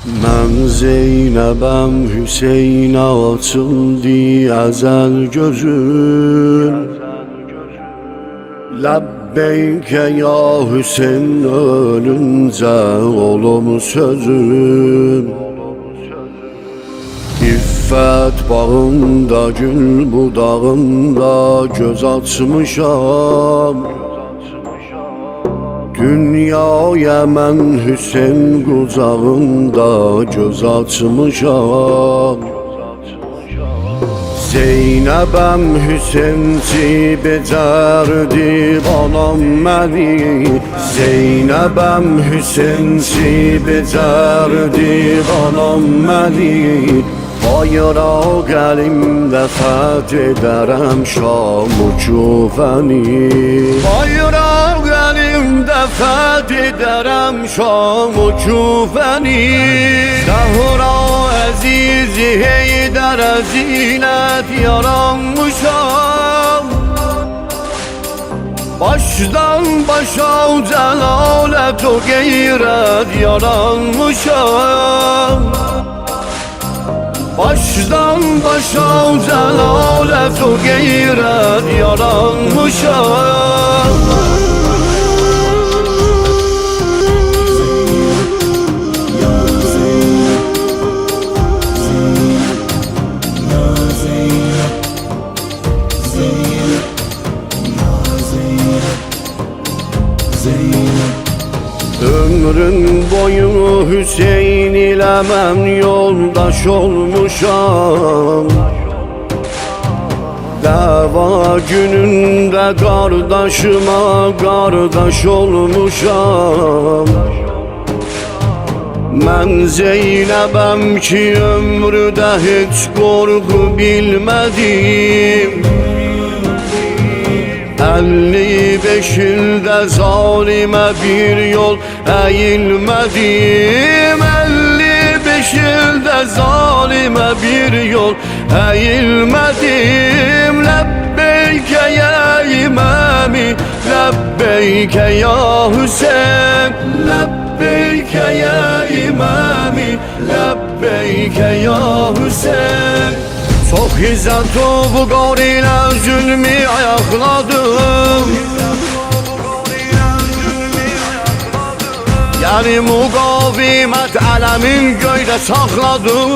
Mən Zeynəbəm Hüseynə açıldı əzəl gözüm Ləbbeykə ya Hüseyn ölüncə olum sözüm. İffət bağında gül budağında göz açmışam Dünyaya mən Hüseyn qucağında göz açmışam Zeynəbəm Hüseynçi becərdi anam məni Zeynəbəm Hüseynçi becərdi anam məni Bayraq əlimdə fəth edərəm Şamı küfəni Bayraq əlimdə fəth edərəm Şamı küfəni. Zəhra əzizi Heydər zinət yaranmışam. Başdan başa cəlalət o qeyrət yaranmışam. Başdan başa cəlalət o qeyrət yaranmışam Ömrün boyu Hüseyin ile mən yoldaş olmuşam. Dava günündə qardaşıma qardaş olmuşam. Mən Zeynəbəm ki ömrüdə heç qorxu bilmədim Elli beş ildə zalimə bir yol əyilmədim Elli beş ildə zalimə bir yol əyilmədim Ləbbeykə ya imami, ləbbeykə ya Hüseyin. Ləbbeykə ya imami, ləbbeykə ya Hüseyin. Çok izzet bu goriyle zulmü ayakladım Yani mukavemet ələmin göydə saxladım